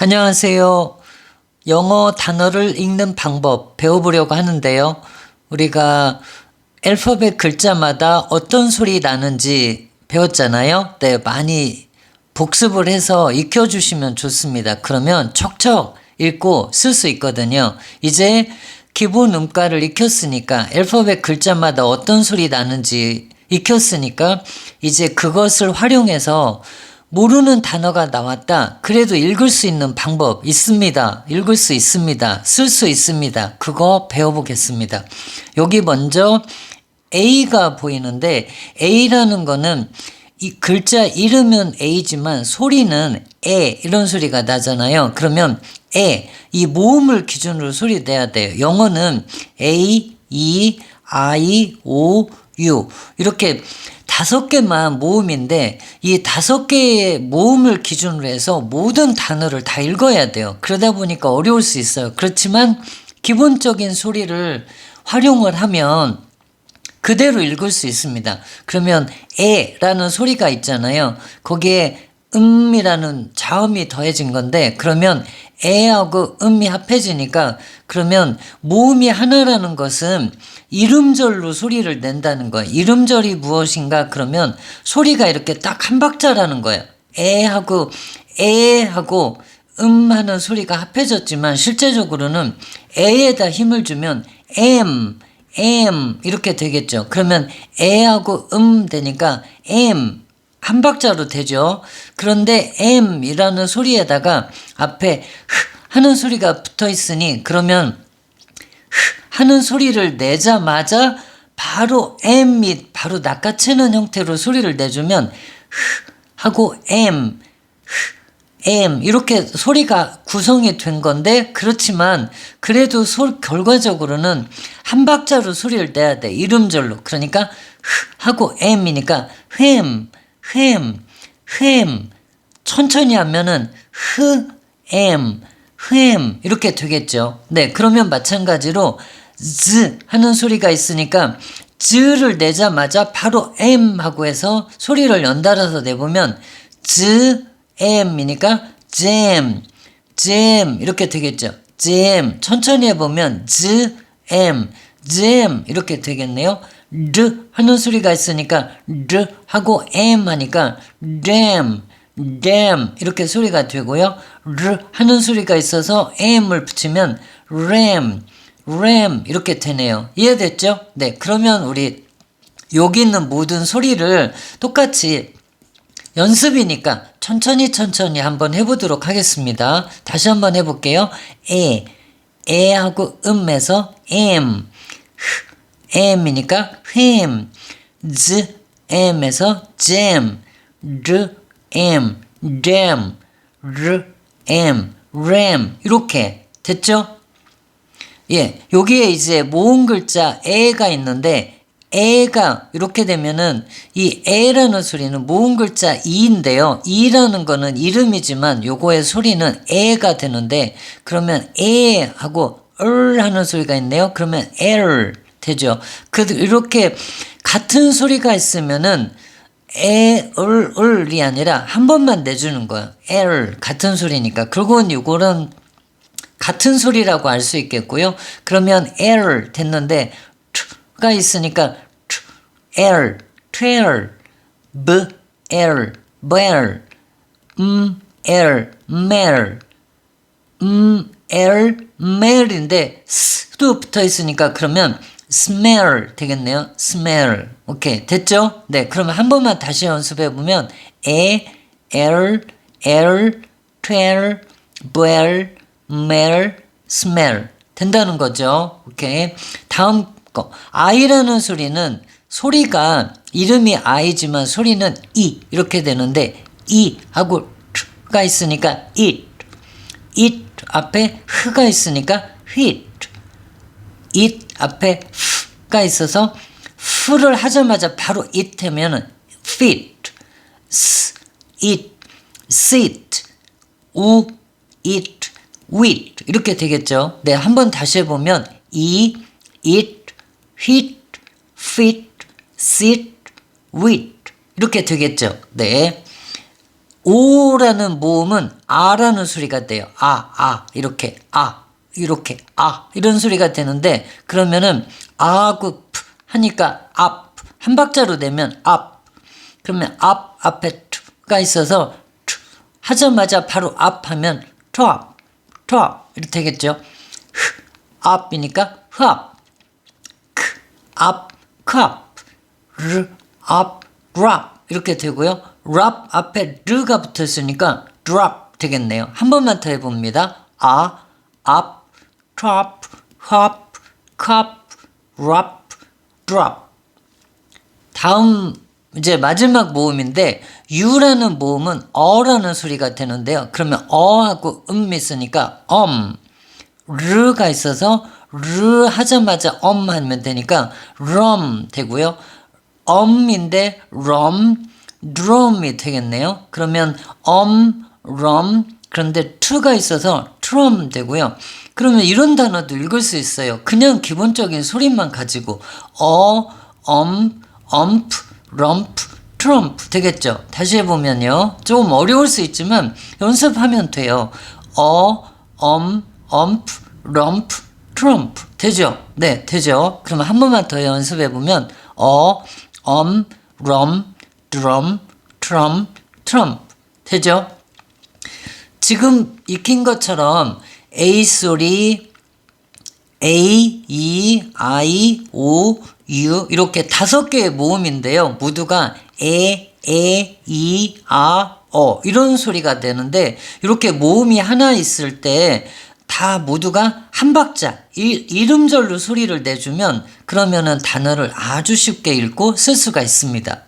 안녕하세요. 영어 단어를 읽는 방법 배워보려고 하는데요. 우리가 알파벳 글자마다 어떤 소리 나는지 배웠잖아요. 네, 많이 복습을 해서 익혀주시면 좋습니다. 그러면 척척 읽고 쓸 수 있거든요. 이제 기본 음가를 익혔으니까 알파벳 글자마다 어떤 소리 나는지 익혔으니까 이제 그것을 활용해서 모르는 단어가 나왔다. 그래도 읽을 수 있는 방법 있습니다. 읽을 수 있습니다. 쓸 수 있습니다. 그거 배워보겠습니다. 여기 먼저 A가 보이는데 A라는 거는 이 글자 이름은 A지만 소리는 에 이런 소리가 나잖아요. 그러면 에 이 모음을 기준으로 소리 내야 돼요. 영어는 A, E, I, O, U 이렇게 다섯 개만 모음인데 이 다섯 개의 모음을 기준으로 해서 모든 단어를 다 읽어야 돼요. 그러다 보니까 어려울 수 있어요. 그렇지만 기본적인 소리를 활용을 하면 그대로 읽을 수 있습니다. 그러면 에라는 소리가 있잖아요. 거기에 음이라는 자음이 더해진 건데 그러면 에하고 음이 합해지니까 그러면 모음이 하나라는 것은 이름절로 소리를 낸다는 거예요. 이름절이 무엇인가 그러면 소리가 이렇게 딱 한 박자라는 거예요. 에 하고 에 하고 음 하는 소리가 합해졌지만 실제적으로는 에에다 힘을 주면 M M 이렇게 되겠죠. 그러면 에하고 음 되니까 M 한 박자로 되죠. 그런데 M이라는 소리에다가 앞에 흐 하는 소리가 붙어 있으니 그러면 흐 하는 소리를 내자마자 바로 M이 바로 낚아채는 형태로 소리를 내주면 흐 하고 M 흐 M 이렇게 소리가 구성이 된 건데 그렇지만 그래도 소, 결과적으로는 한 박자로 소리를 내야 돼. 이름절로. 그러니까 흐 하고 M이니까 햄, 햄, 햄 천천히 하면은 흐, M, 햄 이렇게 되겠죠. 네 그러면 마찬가지로 z 하는 소리가 있으니까 z를 내자마자 바로 M 하고 해서 소리를 연달아서 내보면 z M이니까 jam, 이렇게 되겠죠. jam 천천히 해보면 z, m, jam 이렇게 되겠네요. 르 하는 소리가 있으니까 르 하고 m 하니까 damn, damn 이렇게 소리가 되고요. 르 하는 소리가 있어서 m을 붙이면 ram, ram 이렇게 되네요. 이해됐죠? 네, 그러면 우리 여기 있는 모든 소리를 똑같이 연습이니까 천천히 천천히 한번 해보도록 하겠습니다. 다시 한번 해볼게요. 에, 에하고 음에서 m, 흐, m이니까 햄, z, m에서 jam, r, m, r, m, ram 이렇게 됐죠? 예, 여기에 이제 모음 글자 에가 있는데 에가 이렇게 되면은 이 에라는 소리는 모음 글자 이인데요. 이라는 거는 이름이지만 요거의 소리는 에가 되는데 그러면 에 하고 을 하는 소리가 있네요. 그러면 엘 되죠. 그 이렇게 같은 소리가 있으면은 에, 을, 을이 아니라 한 번만 내주는 거예요. 엘 같은 소리니까. 그리고 요거는 같은 소리라고 알 수 있겠고요. 그러면 엘 됐는데 가 있으니까 L, twelve, B, L, bell, M, L, mel, M, L, mel인데 S도 붙어 있으니까 그러면 smell 되겠네요. smell. 오케이. 됐죠? 네. 그러면 한 번만 다시 연습해 보면 E, L, L, twelve, bell, mel, smell. 된다는 거죠. 오케이. 다음 거. I라는 소리는 소리가 이름이 I지만 소리는 이 이렇게 되는데 이 하고 가 있으니까 it, it 앞에 흐가 있으니까 hit, it 앞에 가 있어서 프를 하자마자 바로 it 하면은 fit, s, it, sit, u, it, with 이렇게 되겠죠. 네, 한번 다시 해보면 이, it, hit, fit, sit, with 이렇게 되겠죠. 네. 오라는 모음은 아라는 소리가 돼요. 아, 아, 이렇게, 아, 이렇게, 아, 이런 소리가 되는데, 그러면은, 아하고 프 하니까 앞, 한 박자로 내면 앞. 그러면 앞, 앞에 투가 있어서, 투, 하자마자 바로 앞 하면, 투압, 투압, 이렇게 되겠죠. 흐, 앞이니까, 흐압. 크, 앞, 크압. 르, 앞, 랍 이렇게 되고요. 랍 앞에 르가 붙었으니까 drop 되겠네요. 한 번만 더 해봅니다. 아, 앞, drop, hop, cup, rap, drop. 다음 이제 마지막 모음인데 유라는 모음은 어라는 소리가 되는데요. 그러면 어하고 음이 있으니까 엄, 르가 있어서 르 하자마자 엄 하면 되니까 럼 되고요. 엄인데 럼, 드럼이 되겠네요. 그러면 엄, 럼 그런데 투가 있어서 트럼 되고요. 그러면 이런 단어도 읽을 수 있어요. 그냥 기본적인 소리만 가지고 어, 엄, 엄프, 럼프, 트럼프 되겠죠. 다시 해보면요. 좀 어려울 수 있지만 연습하면 돼요. 어, 엄, 엄프, 럼프, 트럼프 되죠? 네, 되죠. 그러면 한 번만 더 연습해 보면 어, 엄, 럼, 드럼, 트럼, 트럼프 되죠? 지금 익힌 것처럼 A 소리, A, E, I, O, U 이렇게 다섯 개의 모음인데요. 모두가 에, 에, 이, 아, 어 이런 소리가 되는데 이렇게 모음이 하나 있을 때 다 모두가 한 박자 이, 이름절로 소리를 내주면 그러면은 단어를 아주 쉽게 읽고 쓸 수가 있습니다.